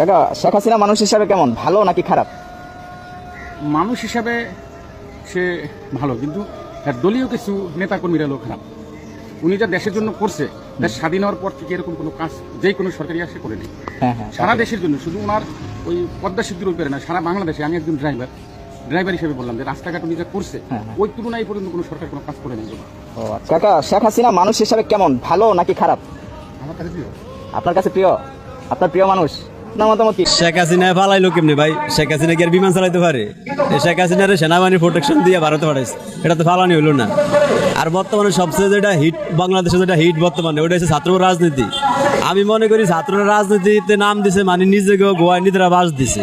কাকা শেখ হাসিনা মানুষ হিসাবে কেমন? ভালো নাকি খারাপ? মানুষ হিসাবে সে ভালো কিন্তু তার দলীয় কিছু নেতাকর্মীরা লোক খারাপ। উনি যা দেশের জন্য করছে দেশ স্বাধীন হওয়ার পর থেকে এরকম কোনো কাজ যে কোনো সরকারি আসে করে নেই হ্যাঁ হ্যাঁ সারা দেশের জন্য শুধু ওনার ওই পদ্মা সেতুর উপরে না সারা বাংলাদেশে আমি একজন ড্রাইভার ড্রাইভার হিসেবে বললাম যে রাস্তাঘাট উনি যা করছে হ্যাঁ। ওই তুলনায় পর্যন্ত কোনো সরকার কোনো কাজ করে নেই ও আচ্ছা। কাকা শেখ হাসিনা মানুষ হিসাবে কেমন? ভালো নাকি খারাপ? আমার কাছে প্রিয়। আপনার কাছে প্রিয়? আপনার প্রিয় মানুষ? শেখ কেমনি ভাই? শেখ শেখ যেটা ছাত্র রাজনীতি। আমি মনে করি ছাত্ররা রাজনীতিতে নাম দিছে মানে নিজেকে গোয়ায় নিজেরা বাস দিছে।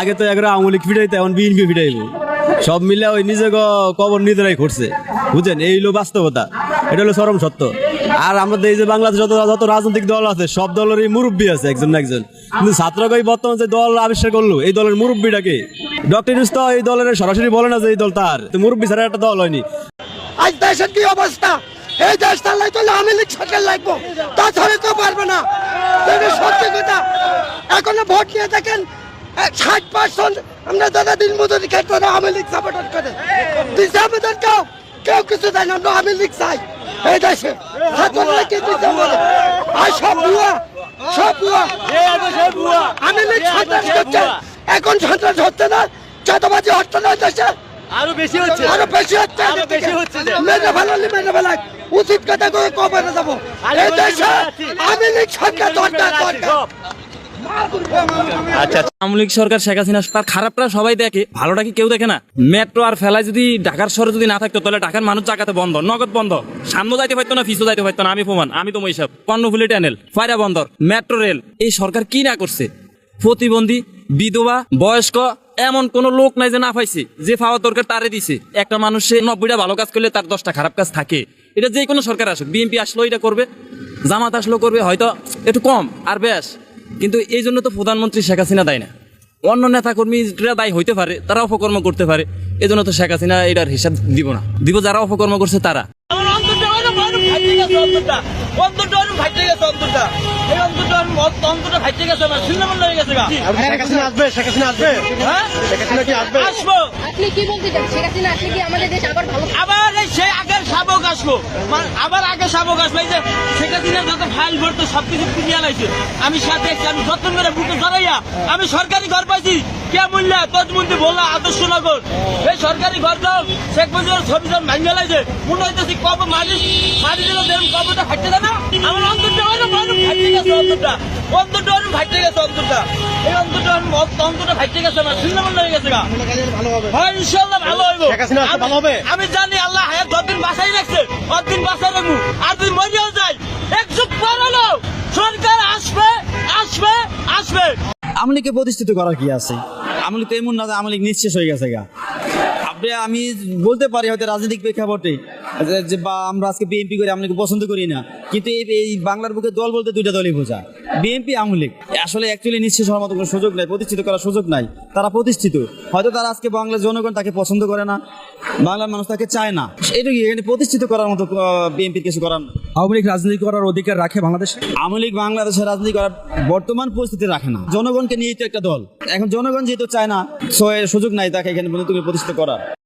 আগে তো একরা লীগ ফিটাইতে, এখন বিএনপি ফিটাইব। সব মিলে ওই নিজেকে কবর নিজেরাই করছে বুঝছেন এই হলো বাস্তবতা। এটা হলো চরম সত্য। আর আমাদের এই যে বাংলাদেশ যত যত রাজনৈতিক দল আছে, সব দলেরই মুরব্বী আছে একজন না একজন। কিন্তু ছাত্রকাই বর্তমান যে দল আবিষ্কার করল, এই দলের মুরব্বীটাকে ডক্টর ইউনুস তো এই দলের সরাসরি বলে না যে এই দল তার। মুরব্বী ছাড়া একটা দল হয়নি। আজ দেশের কি অবস্থা? এই দেশ চালাই তো আওয়ামী লীগ সরকার লাগবো। তা তাছাড়া কেউ পারবে না। সত্যি কথা, এখনও ভোট নিয়ে দেখেন ষাট পার্সেন্ট আমরা দাদা দিন মজুরি ক্ষেত্রে আওয়ামী লীগ সাপোর্ট করে। দিচ্ছে আমাদের কেউ কেউ কিছু দেয় না আওয়ামী লীগ চাই। এই দেশে ছাত্ররা কি দিচ্ছে আমাদের আর সব ভুয়া সব ভুয়া। সন্ত্রাস করছে। এখন সন্ত্রাস হচ্ছে না চাঁদাবাজি হচ্ছে না দেশে। আরও বেশি হচ্ছে। আরও বেশি হচ্ছে আরও বেশি হচ্ছে মেরে ফেলালি মেরে ফেলাই। উচিত কথা করে যাব? এই দেশে আমি লীগ সরকার দরকার দরকার প্রতিবন্ধী, বিধবা, বয়স্ক, এমন কোন লোক নাই যে না পাইছে, যে পাওয়ার দরকার তারে দিছে। একটা মানুষে নব্বইটা ভালো কাজ করলে তার দশটা খারাপ কাজ থাকে। এটা যে কোনো সরকার আসুক, বিএনপি আসলো এটা করবে, জামাত আসলো করবে, হয়তো একটু কম, আর বেশ। কিন্তু এই জন্য তো প্রধানমন্ত্রী শেখ হাসিনা দেয় না। অন্য নেতা কর্মীরা দায়ী হইতে পারে তারা অপকর্ম করতে পারে। এই জন্য তো শেখ হাসিনা এটার হিসাব দিব না। দিব যারা অপকর্ম করছে তারা। আমার অন্তরটা অনেক অনেক ফাইটে গেছে অন্তরটা। অন্তরটা অনেক ফাইটে গেছে অন্তরটা। এই অন্তরটা অনেক মত- অন্তরটা ফাইটে গেছে আমার শূন্য মন হয়ে গেছে গা। শেখ হাসিনা আসবে শেখ হাসিনা আসবে। হ্যাঁ? শেখ হাসিনা কি আসবে? আসব। আপনি কি বলতে চান? শেখ হাসিনা আসলে কি আমাদের দেশ আবার ভালো আবার এই সেই আগের শাবক আসব আবার আগে শাবক আসব এই যে শেখ যত ফাইল ভরতো সবকিছু ফিরিয়ে লাইছে আমি সাথে দেখছি আমি যত্ন করে বুকে জড়াইয়া আমি সরকারি ঘর পাইছি। কে মূল্য? তজমন্দি বললা আদর্শ নগর এই সরকারি ঘর দাও শেখ মুজিবের ছবি যখন ভাঙিয়ে লাইছে মনে হইতেছি কবে মারি মারি দিলে দেখুন কবটা ফাটতে না? আমার অন্তরটা অনেক অনেক ফাটতে গেছে অন্তরটা। অন্তরটা অনেক ফাটতে গেছে অন্তরটা। এই অন্তরটা অন্তরটা ফাটতে গেছে আমার শূন্য মন হয়ে গেছে গা। হয় ইনশাল্লাহ ভালো হইব? আমি জানি আল্লাহ যতদিন বাসাই রাখছে ততদিন বাসাই রাখব, আর যদি মরিয়াও যাই এক যুগ সরকার আসবে আসবে আসবে। আমলিকে প্রতিষ্ঠিত করার কি আছে? আমলি তো এমন না যে আমলিক নিঃশেষ হয়ে গেছে গা। আপনি, আমি বলতে পারি হয়তো রাজনৈতিক প্রেক্ষাপটে যে- বা আমরা আজকে বিএনপি করে আমলিকে পছন্দ করি না, কিন্তু এই বাংলার বুকে দল বলতে দুইটা দলই বোঝা। বিএনপি আমলিক আসলে অ্যাকচুয়ালি নিঃশেষ হওয়ার মতো কোনো সুযোগ নাই প্রতিষ্ঠিত করার সুযোগ নাই। তারা প্রতিষ্ঠিত। হয়তো তারা আজকে বাংলার জনগণ তাকে পছন্দ করে না বাংলার মানুষ তাকে চায় না। এটুকুই এখানে প্রতিষ্ঠিত করার মতো বিএনপির কিছু করার না। আওয়ামী লীগ রাজনীতি করার অধিকার রাখে বাংলাদেশে? আওয়ামী লীগ বাংলাদেশের রাজনীতি করার বর্তমান পরিস্থিতি রাখে না। জনগণকে নিয়েই তো একটা দল। এখন জনগণ যেহেতু চায় না সো সুযোগ নাই তাকে এখানে প্রতিষ্ঠিত করার